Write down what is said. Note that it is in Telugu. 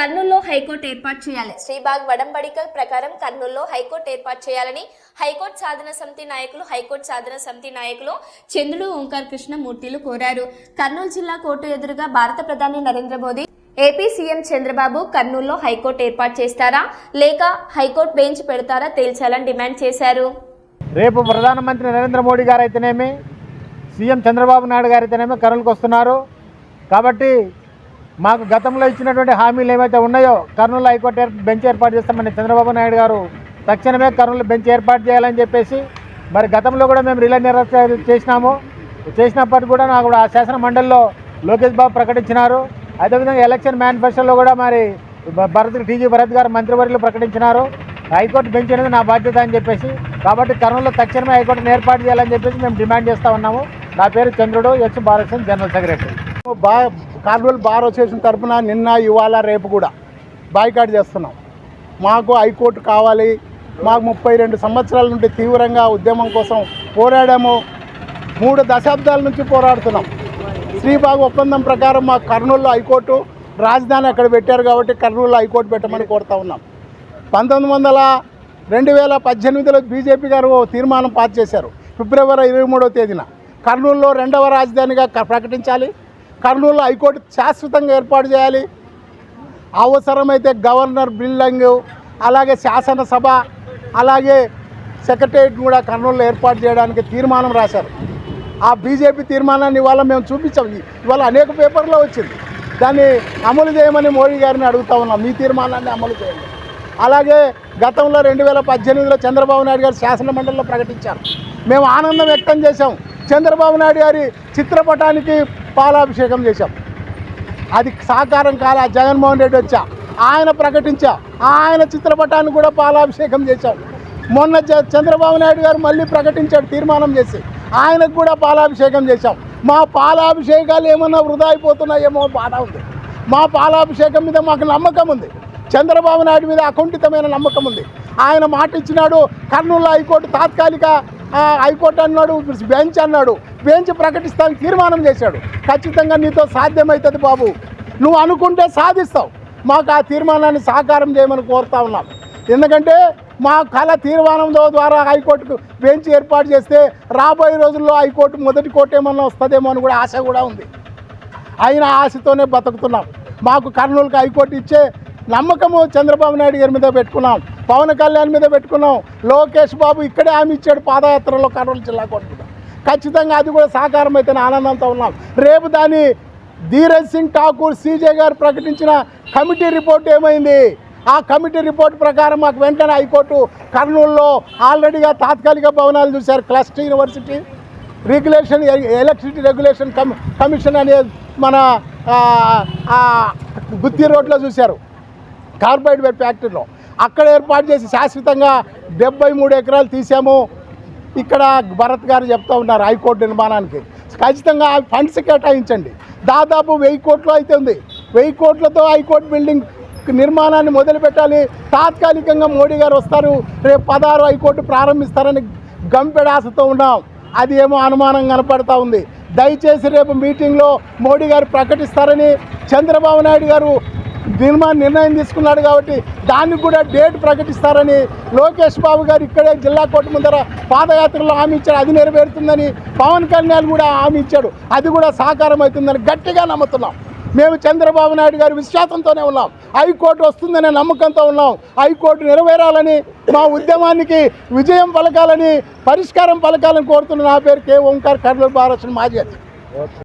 కర్నూలులో హైకోర్టు ఏర్పాటు చేయాలి. శ్రీబాగ్ వడంబడిక ప్రకారం కర్నూలులో హైకోర్టు ఏర్పాటు చేయాలని హైకోర్టు సాధన సమితి నాయకులు హైకోర్టు సాధన సమితి నాయకులు చంద్రుడు ఓంకార్ కృష్ణమూర్తిలు కోరారు. కర్నూలు జిల్లా కోర్టు ఎదురుగా భారత ప్రధాని నరేంద్ర మోదీ ఏపీ సీఎం చంద్రబాబు కర్నూలులో హైకోర్టు ఏర్పాటు చేస్తారా? లేక హైకోర్టు బెంచ్ పెడతారా? తేల్చాలని డిమాండ్ చేశారు. రేపు ప్రధానమంత్రి నరేంద్ర మోడీ గారు అయితేనేమి సీఎం చంద్రబాబు నాయుడు గారు అయితేనేమి కర్నూలుకు వస్తున్నారు. కాబట్టి మాకు గతంలో ఇచ్చినటువంటి హామీలు ఏవైతే ఉన్నాయో కర్నూలు హైకోర్టు ఏర్- బెంచ్ ఏర్పాటు చేస్తామని చంద్రబాబు నాయుడు గారు తక్షణమే కర్నూలు బెంచ్ ఏర్పాటు చేయాలని చెప్పేసి మరి గతంలో కూడా మేము రిలే నిరసన చేసినాము. చేసినప్పటికీ కూడా నాకు కూడా ఆ శాసన మండలిలో లోకేష్ బాబు ప్రకటించినారు. అదేవిధంగా ఎలక్షన్ మేనిఫెస్టోలో కూడా మరి భరత్ టీజీ భరత్ గారు మంత్రివర్యులు ప్రకటించినారు. హైకోర్టు బెంచ్ అనేది నా బాధ్యత అని చెప్పేసి కాబట్టి కర్నూలులో తక్షణమే హైకోర్టును ఏర్పాటు చేయాలని చెప్పేసి మేము డిమాండ్ చేస్తూ ఉన్నాము. నా పేరు Chandrudu S. Balakrishna general secretary. Carnival bar association తరఫున నిన్న ఇవాళ రేపు కూడా బాయ్కాట్ చేస్తున్నాం. మాకు హైకోర్టు కావాలి. మాకు ముప్పై రెండు సంవత్సరాల నుండి తీవ్రంగా ఉద్యమం కోసం పోరాడాము. మూడు దశాబ్దాల నుంచి పోరాడుతున్నాం. శ్రీబాగు ఒప్పందం ప్రకారం మా కర్నూలు హైకోర్టు రాజధాని అక్కడ పెట్టారు కాబట్టి కర్నూలు హైకోర్టు పెట్టమని కోరుతా ఉన్నాం. పంతొమ్మిది వందల రెండు వేల పద్దెనిమిదిలో బీజేపీ గారు ఓ తీర్మానం పాస్ చేశారు. ఫిబ్రవరి ఇరవై మూడవ తేదీన. కర్నూలులో రెండవ రాజధానిగా క- ప్రకటించాలి. కర్నూలు హైకోర్టు శాశ్వతంగా ఏర్పాటు చేయాలి. అవసరమైతే గవర్నర్ బిల్డింగ్ అలాగే శాసనసభ అలాగే సెక్రటరియట్ కూడా కర్నూలులో ఏర్పాటు చేయడానికి తీర్మానం రాశారు. ఆ బీజేపీ తీర్మానాన్ని ఇవాళ మేము చూపించాం. ఇవాళ అనేక పేపర్లో వచ్చింది. దాన్ని అమలు చేయమని మోడీ గారిని అడుగుతా ఉన్నాం. మీ తీర్మానాన్ని అమలు చేయండి. అలాగే గతంలో రెండు వేల పద్దెనిమిదిలో చంద్రబాబు నాయుడు గారు శాసన మండలిలో ప్రకటించారు. మేము ఆనందం వ్యక్తం చేశాం. చంద్రబాబు నాయుడు గారి చిత్రపటానికి పాలాభిషేకం చేశాం. అది సాకారం కాలా జగన్మోహన్ రెడ్డి వచ్చా. ఆయన ప్రకటించా. ఆయన చిత్రపటాన్ని కూడా పాలాభిషేకం చేశాం మొన్న చంద్రబాబు నాయుడు గారు మళ్ళీ ప్రకటించాడు తీర్మానం చేసి. ఆయనకు కూడా పాలాభిషేకం చేశాం. మా పాలాభిషేకాలు ఏమన్నా వృధా అయిపోతున్నాయేమో బాధ ఉంది. మా పాలాభిషేకం మీద మాకు నమ్మకం ఉంది. చంద్రబాబు నాయుడు మీద అకుంఠితమైన నమ్మకం ఉంది. ఆయన మాట ఇచ్చినాడు కర్నూలు హైకోర్టు తాత్కాలిక హైకోర్టు అన్నాడు బెంచ్ అన్నాడు బెంచ్ ప్రకటిస్తానికి తీర్మానం చేశాడు. ఖచ్చితంగా నీతో సాధ్యమవుతుంది బాబు. నువ్వు అనుకుంటే సాధిస్తావు. మాకు ఆ తీర్మానాన్ని సాకారం చేయమని కోరుతా ఉన్నాం. ఎందుకంటే మా కళ తీర్మానం ద్వారా హైకోర్టుకు బెంచ్ ఏర్పాటు చేస్తే రాబోయే రోజుల్లో హైకోర్టు మొదటి కోర్టు ఏమన్నా వస్తుందేమో అని కూడా ఆశ కూడా ఉంది. అయిన ఆశతోనే బతుకుతున్నాం. మాకు కర్నూలుకి హైకోర్టు ఇచ్చే నమ్మకము చంద్రబాబు నాయుడు గారి మీద పెట్టుకున్నాం. పవన్ కళ్యాణ్ మీద పెట్టుకున్నాం. లోకేష్ బాబు ఇక్కడే హామీ ఇచ్చాడు పాదయాత్రలో కర్నూలు జిల్లా కొట్టుకుంటాం ఖచ్చితంగా అది కూడా సాకారం అయితే ఆనందంతో ఉన్నాం. రేపు దాని ధీరజ్ సింగ్ ఠాకూర్ సీజే గారు ప్రకటించిన కమిటీ రిపోర్ట్ ఏమైంది? ఆ కమిటీ రిపోర్ట్ ప్రకారం మాకు వెంటనే హైకోర్టు కర్నూలులో ఆల్రెడీగా తాత్కాలిక భవనాలు చూశారు. Cluster university regulation electricity regulation కమి commission అనే మన బుద్ధి గుత్తి రోడ్లో చూశారు. కార్బైడ్ ఫ్యాక్టరీలో. అక్కడ ఏర్పాటు చేసి శాశ్వతంగా డెబ్బై మూడు ఎకరాలు తీసాము. ఇక్కడ భరత్ గారు చెప్తా ఉన్నారు హైకోర్టు నిర్మాణానికి. ఖచ్చితంగా ఆ ఫండ్స్ కేటాయించండి. దాదాపు వెయ్యి కోట్లు అయితే ఉంది. వెయ్యి కోట్లతో హైకోర్టు బిల్డింగ్ నిర్మాణాన్ని మొదలుపెట్టాలి తాత్కాలికంగా మోడీ గారు వస్తారు. రేపు పదహారు హైకోర్టు ప్రారంభిస్తారని గంపెడాసతో ఉన్నాం. అది ఏమో అనుమానం కనపడతా ఉంది. దయచేసి రేపు మీటింగ్లో మోడీ గారు ప్రకటిస్తారని చంద్రబాబు నాయుడు గారు దీనిమా నిర్ణయం తీసుకున్నాడు కాబట్టి దాన్ని కూడా డేట్ ప్రకటిస్తారని లోకేష్ బాబు గారు ఇక్కడే జిల్లా కోర్టు ముందర పాదయాత్రలో హామీ ఇచ్చాడు అది నెరవేరుతుందని పవన్ కళ్యాణ్ కూడా హామీ ఇచ్చాడు. అది కూడా సాకారం అవుతుందని గట్టిగా నమ్ముతున్నాం. మేము చంద్రబాబు నాయుడు గారి విశ్వాసంతోనే ఉన్నాం. హైకోర్టు వస్తుందనే నమ్మకంతో ఉన్నాం. హైకోర్టు నెరవేరాలని మా ఉద్యమానికి విజయం పలకాలని పరిష్కారం పలకాలని కోరుతున్న నా పేరు కే. ఓంకార్ కర్నూలు బాలకృష్ణ మాజీ